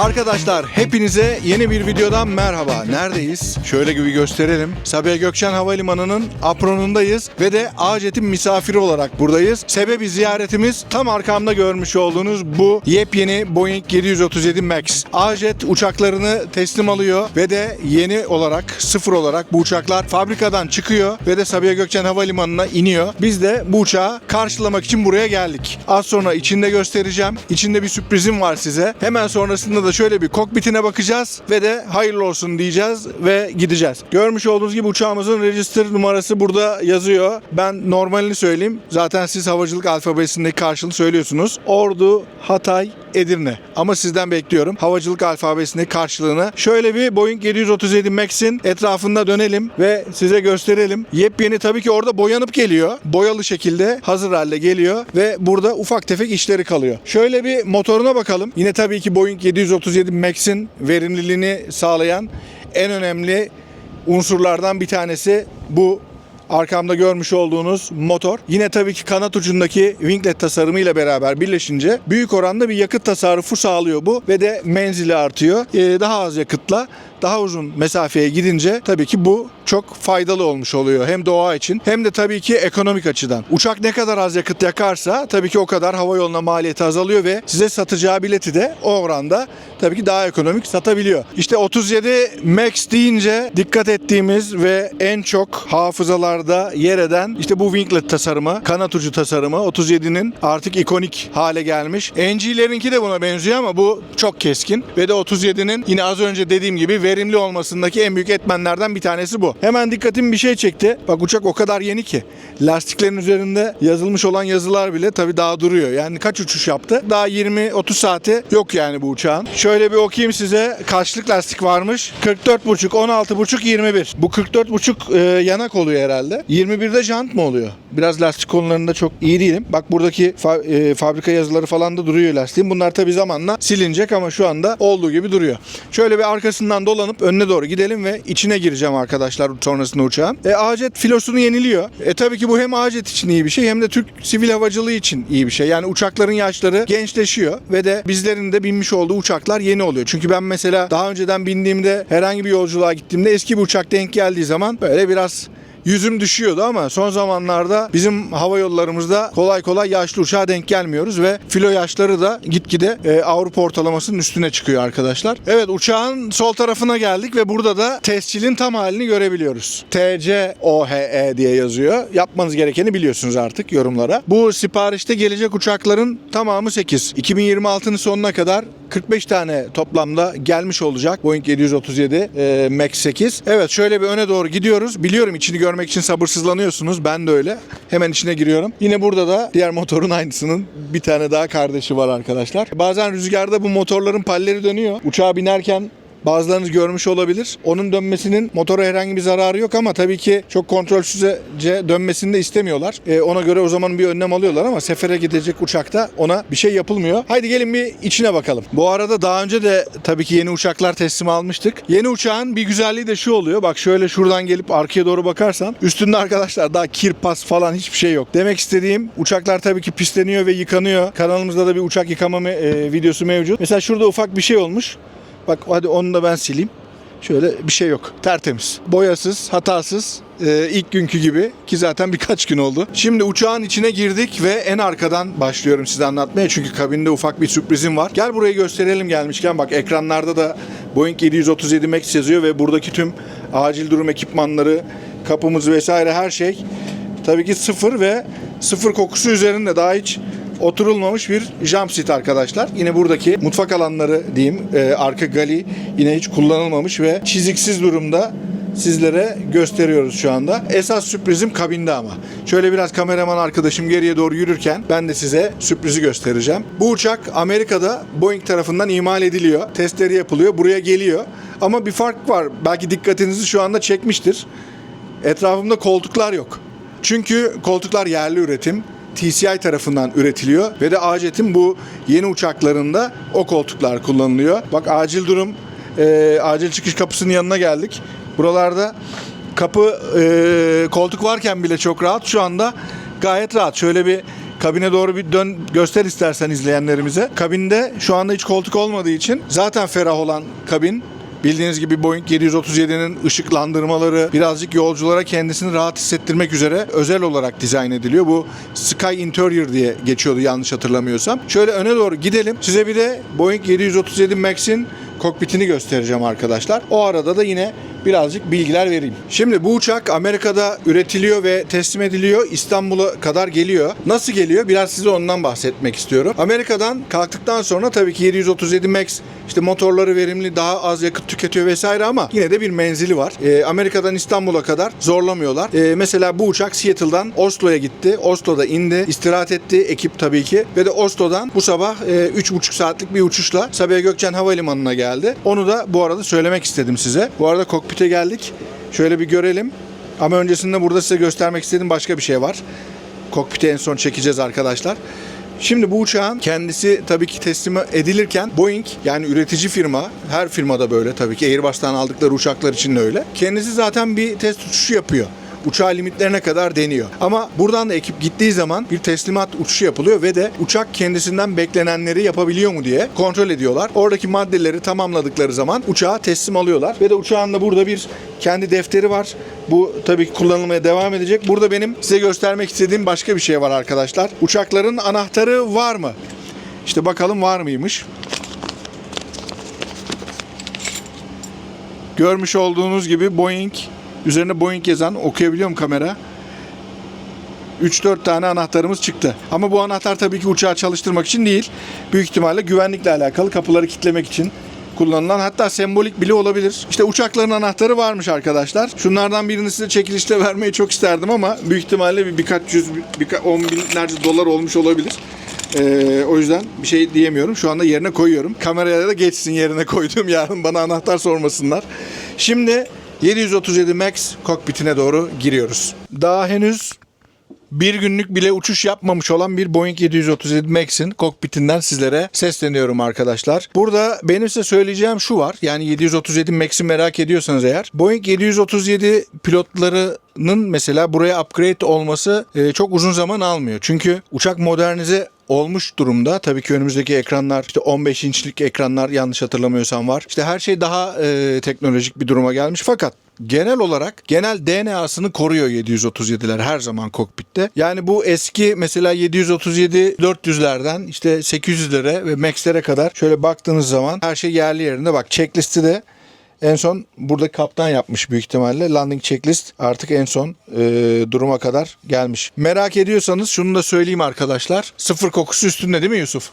Arkadaşlar hepinize yeni bir videodan merhaba. Neredeyiz? Şöyle gibi gösterelim. Sabiha Gökçen Havalimanı'nın apronundayız ve de Acet'in misafiri olarak buradayız. Sebebi ziyaretimiz tam arkamda görmüş olduğunuz bu yepyeni Boeing 737 MAX. Acet uçaklarını teslim alıyor ve de yeni olarak sıfır olarak bu uçaklar fabrikadan çıkıyor ve de Sabiha Gökçen Havalimanı'na iniyor. Biz de bu uçağı karşılamak için buraya geldik. Az sonra içinde göstereceğim. İçinde bir sürprizim var size. Hemen sonrasında da şöyle bir kokpitine bakacağız ve de hayırlı olsun diyeceğiz ve gideceğiz. Görmüş olduğunuz gibi uçağımızın register numarası burada yazıyor. Ben normalini söyleyeyim. Zaten siz havacılık alfabesindeki karşılığını söylüyorsunuz. Ordu, Hatay, Edirne. Ama sizden bekliyorum havacılık alfabesindeki karşılığını. Şöyle bir Boeing 737 MAX'in etrafında dönelim ve size gösterelim. Yepyeni tabii ki orada boyanıp geliyor. Boyalı şekilde hazır halde geliyor ve burada ufak tefek işleri kalıyor. Şöyle bir motoruna bakalım. Yine tabii ki Boeing 737 MAX'in verimliliğini sağlayan en önemli unsurlardan bir tanesi bu arkamda görmüş olduğunuz motor. Yine tabii ki kanat ucundaki winglet tasarımı ile beraber birleşince büyük oranda bir yakıt tasarrufu sağlıyor bu ve de menzili artıyor. Ee, daha az yakıtla daha uzun mesafeye gidince tabii ki bu çok faydalı olmuş oluyor. Hem doğa için hem de tabii ki ekonomik açıdan. Uçak ne kadar az yakıt yakarsa tabii ki o kadar hava yoluna maliyeti azalıyor ve size satacağı bileti de o oranda tabii ki daha ekonomik satabiliyor. İşte 37 Max deyince dikkat ettiğimiz ve en çok hafızalarda yer eden işte bu winglet tasarımı, kanat ucu tasarımı 37'nin artık ikonik hale gelmiş. NG'lerinki de buna benziyor ama bu çok keskin ve de 37'nin yine az önce dediğim gibi verimli olmasındaki en büyük etmenlerden bir tanesi bu. Hemen dikkatim bir şey çekti. Bak uçak o kadar yeni ki. Lastiklerin üzerinde yazılmış olan yazılar bile tabii daha duruyor. Yani kaç uçuş yaptı? Daha 20-30 saati yok yani bu uçağın. Şöyle bir okuyayım size. Kaçlık lastik varmış? 44,5, 16,5, 21. Bu 44,5 e, yanak oluyor herhalde. 21'de jant mı oluyor? Biraz lastik konularında çok iyi değilim. Bak buradaki fa- e, fabrika yazıları falan da duruyor lastiğin. Bunlar tabii zamanla silinecek ama şu anda olduğu gibi duruyor. Şöyle bir arkasından dolanıp önüne doğru gidelim ve içine gireceğim arkadaşlar sonrasında uçağın. E, Acet filosunu yeniliyor. E tabii ki bu hem Acet için iyi bir şey hem de Türk sivil havacılığı için iyi bir şey. Yani uçakların yaşları gençleşiyor ve de bizlerin de binmiş olduğu uçaklar yeni oluyor. Çünkü ben mesela daha önceden bindiğimde herhangi bir yolculuğa gittiğimde eski bir uçak denk geldiği zaman böyle biraz yüzüm düşüyordu ama son zamanlarda bizim hava yollarımızda kolay kolay yaşlı uçağa denk gelmiyoruz ve filo yaşları da gitgide e, Avrupa ortalamasının üstüne çıkıyor arkadaşlar. Evet uçağın sol tarafına geldik ve burada da tescilin tam halini görebiliyoruz. TCOHE diye yazıyor. Yapmanız gerekeni biliyorsunuz artık yorumlara. Bu siparişte gelecek uçakların tamamı 8. 2026'nın sonuna kadar 45 tane toplamda gelmiş olacak Boeing 737 e, MAX 8. Evet şöyle bir öne doğru gidiyoruz. Biliyorum içini görmek için sabırsızlanıyorsunuz. Ben de öyle. Hemen içine giriyorum. Yine burada da diğer motorun aynısının bir tane daha kardeşi var arkadaşlar. Bazen rüzgarda bu motorların palleri dönüyor. Uçağa binerken Bazılarınız görmüş olabilir. Onun dönmesinin motora herhangi bir zararı yok ama tabii ki çok kontrolsüzce dönmesini de istemiyorlar. E, ona göre o zaman bir önlem alıyorlar ama sefere gidecek uçakta ona bir şey yapılmıyor. Haydi gelin bir içine bakalım. Bu arada daha önce de tabii ki yeni uçaklar teslim almıştık. Yeni uçağın bir güzelliği de şu oluyor. Bak şöyle şuradan gelip arkaya doğru bakarsan üstünde arkadaşlar daha kir pas falan hiçbir şey yok. Demek istediğim uçaklar tabii ki pisleniyor ve yıkanıyor. Kanalımızda da bir uçak yıkama e, videosu mevcut. Mesela şurada ufak bir şey olmuş. Bak hadi onu da ben sileyim. Şöyle bir şey yok. Tertemiz. Boyasız, hatasız. Ee, ilk günkü gibi ki zaten birkaç gün oldu. Şimdi uçağın içine girdik ve en arkadan başlıyorum size anlatmaya. Çünkü kabinde ufak bir sürprizim var. Gel burayı gösterelim gelmişken. Bak ekranlarda da Boeing 737 MAX yazıyor ve buradaki tüm acil durum ekipmanları, kapımız vesaire her şey tabii ki sıfır ve sıfır kokusu üzerinde daha hiç oturulmamış bir jump seat arkadaşlar. Yine buradaki mutfak alanları diyeyim e, arka gali yine hiç kullanılmamış ve çiziksiz durumda sizlere gösteriyoruz şu anda. Esas sürprizim kabinde ama. Şöyle biraz kameraman arkadaşım geriye doğru yürürken ben de size sürprizi göstereceğim. Bu uçak Amerika'da Boeing tarafından imal ediliyor. Testleri yapılıyor. Buraya geliyor. Ama bir fark var. Belki dikkatinizi şu anda çekmiştir. Etrafımda koltuklar yok. Çünkü koltuklar yerli üretim. TCI tarafından üretiliyor ve de Acet'in bu yeni uçaklarında o koltuklar kullanılıyor. Bak acil durum, e, acil çıkış kapısının yanına geldik. Buralarda kapı e, koltuk varken bile çok rahat. Şu anda gayet rahat. Şöyle bir kabine doğru bir dön göster istersen izleyenlerimize. Kabinde şu anda hiç koltuk olmadığı için zaten ferah olan kabin Bildiğiniz gibi Boeing 737'nin ışıklandırmaları birazcık yolculara kendisini rahat hissettirmek üzere özel olarak dizayn ediliyor. Bu Sky Interior diye geçiyordu yanlış hatırlamıyorsam. Şöyle öne doğru gidelim. Size bir de Boeing 737 Max'in kokpitini göstereceğim arkadaşlar. O arada da yine birazcık bilgiler vereyim. Şimdi bu uçak Amerika'da üretiliyor ve teslim ediliyor. İstanbul'a kadar geliyor. Nasıl geliyor? Biraz size ondan bahsetmek istiyorum. Amerika'dan kalktıktan sonra tabii ki 737 Max işte motorları verimli, daha az yakıt tüketiyor vesaire ama yine de bir menzili var. Ee, Amerika'dan İstanbul'a kadar zorlamıyorlar. Ee, mesela bu uçak Seattle'dan Oslo'ya gitti. Oslo'da indi, istirahat etti ekip tabii ki ve de Oslo'dan bu sabah e, 3,5 saatlik bir uçuşla Sabiha Gökçen Havalimanı'na geldi. Onu da bu arada söylemek istedim size. Bu arada kokpite geldik. Şöyle bir görelim. Ama öncesinde burada size göstermek istediğim başka bir şey var. Kokpiti en son çekeceğiz arkadaşlar. Şimdi bu uçağın kendisi tabii ki teslim edilirken Boeing yani üretici firma, her firmada böyle tabii ki Airbus'tan aldıkları uçaklar için de öyle. Kendisi zaten bir test uçuşu yapıyor uçağı limitlerine kadar deniyor. Ama buradan da ekip gittiği zaman bir teslimat uçuşu yapılıyor ve de uçak kendisinden beklenenleri yapabiliyor mu diye kontrol ediyorlar. Oradaki maddeleri tamamladıkları zaman uçağa teslim alıyorlar ve de uçağın da burada bir kendi defteri var. Bu tabii ki kullanılmaya devam edecek. Burada benim size göstermek istediğim başka bir şey var arkadaşlar. Uçakların anahtarı var mı? İşte bakalım var mıymış. Görmüş olduğunuz gibi Boeing üzerine Boeing yazan okuyabiliyorum kamera. 3-4 tane anahtarımız çıktı. Ama bu anahtar tabii ki uçağı çalıştırmak için değil. Büyük ihtimalle güvenlikle alakalı kapıları kilitlemek için kullanılan hatta sembolik bile olabilir. İşte uçakların anahtarı varmış arkadaşlar. Şunlardan birini size çekilişte vermeyi çok isterdim ama büyük ihtimalle bir birkaç yüz, birka, on binlerce dolar olmuş olabilir. Ee, o yüzden bir şey diyemiyorum. Şu anda yerine koyuyorum. Kameraya da geçsin yerine koyduğum yarın bana anahtar sormasınlar. Şimdi 737 Max kokpitine doğru giriyoruz. Daha henüz bir günlük bile uçuş yapmamış olan bir Boeing 737 Max'in kokpitinden sizlere sesleniyorum arkadaşlar. Burada benim size söyleyeceğim şu var. Yani 737 Max'i merak ediyorsanız eğer. Boeing 737 pilotlarının mesela buraya upgrade olması e, çok uzun zaman almıyor. Çünkü uçak modernize olmuş durumda. Tabii ki önümüzdeki ekranlar işte 15 inçlik ekranlar yanlış hatırlamıyorsam var. İşte her şey daha e, teknolojik bir duruma gelmiş fakat genel olarak genel DNA'sını koruyor 737'ler her zaman kokpitte. Yani bu eski mesela 737 400'lerden işte 800'lere ve Max'lere kadar şöyle baktığınız zaman her şey yerli yerinde. Bak checklisti de en son burada kaptan yapmış büyük ihtimalle. Landing checklist artık en son e, duruma kadar gelmiş. Merak ediyorsanız şunu da söyleyeyim arkadaşlar. Sıfır kokusu üstünde değil mi Yusuf?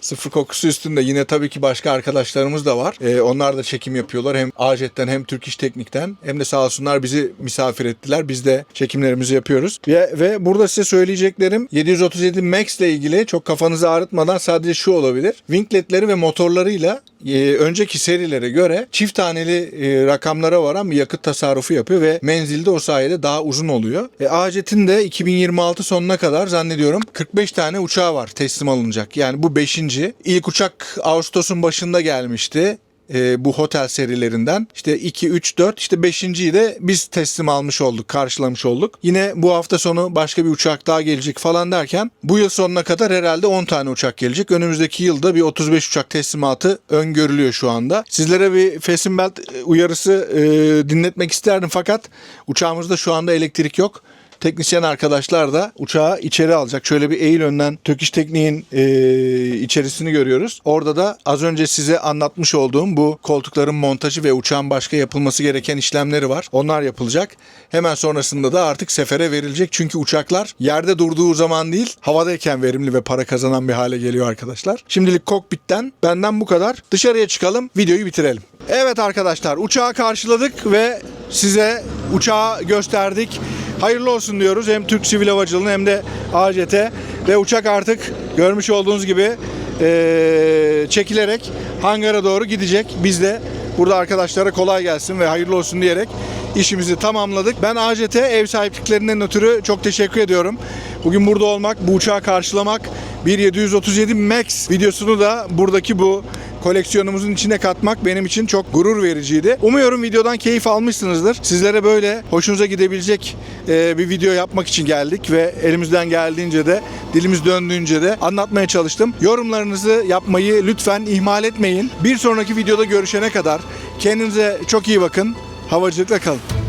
Sıfır kokusu üstünde. Yine tabii ki başka arkadaşlarımız da var. E, onlar da çekim yapıyorlar. Hem AJet'ten hem Türk İş Teknik'ten hem de sağ olsunlar bizi misafir ettiler. Biz de çekimlerimizi yapıyoruz. Ve, ve burada size söyleyeceklerim 737 Max ile ilgili çok kafanızı ağrıtmadan sadece şu olabilir. Wingletleri ve motorlarıyla e, önceki serilere göre çift taneli e, rakamlara varan bir yakıt tasarrufu yapıyor ve menzilde o sayede daha uzun oluyor. E, AJet'in de 2026 sonuna kadar zannediyorum 45 tane uçağı var teslim alınacak. Yani bu 5. İlk uçak Ağustos'un başında gelmişti e, bu hotel serilerinden. İşte 2, 3, 4 işte 5.yi de biz teslim almış olduk, karşılamış olduk. Yine bu hafta sonu başka bir uçak daha gelecek falan derken bu yıl sonuna kadar herhalde 10 tane uçak gelecek. Önümüzdeki yılda bir 35 uçak teslimatı öngörülüyor şu anda. Sizlere bir Fesin Belt uyarısı e, dinletmek isterdim fakat uçağımızda şu anda elektrik yok teknisyen arkadaşlar da uçağı içeri alacak. Şöyle bir eğil önden Turkish Teknik'in e, içerisini görüyoruz. Orada da az önce size anlatmış olduğum bu koltukların montajı ve uçağın başka yapılması gereken işlemleri var. Onlar yapılacak. Hemen sonrasında da artık sefere verilecek. Çünkü uçaklar yerde durduğu zaman değil havadayken verimli ve para kazanan bir hale geliyor arkadaşlar. Şimdilik kokpitten benden bu kadar. Dışarıya çıkalım videoyu bitirelim. Evet arkadaşlar uçağı karşıladık ve size uçağı gösterdik. Hayırlı olsun diyoruz hem Türk Sivil Havacılığı'na hem de AJT ve uçak artık görmüş olduğunuz gibi eee, çekilerek hangara doğru gidecek. Biz de burada arkadaşlara kolay gelsin ve hayırlı olsun diyerek işimizi tamamladık. Ben AJT ev sahipliklerinden ötürü çok teşekkür ediyorum. Bugün burada olmak, bu uçağı karşılamak, bir 737 Max videosunu da buradaki bu koleksiyonumuzun içine katmak benim için çok gurur vericiydi. Umuyorum videodan keyif almışsınızdır. Sizlere böyle hoşunuza gidebilecek e, bir video yapmak için geldik ve elimizden geldiğince de dilimiz döndüğünce de anlatmaya çalıştım. Yorumlarınızı yapmayı lütfen ihmal etmeyin. Bir sonraki videoda görüşene kadar kendinize çok iyi bakın. Havacılıkla kalın.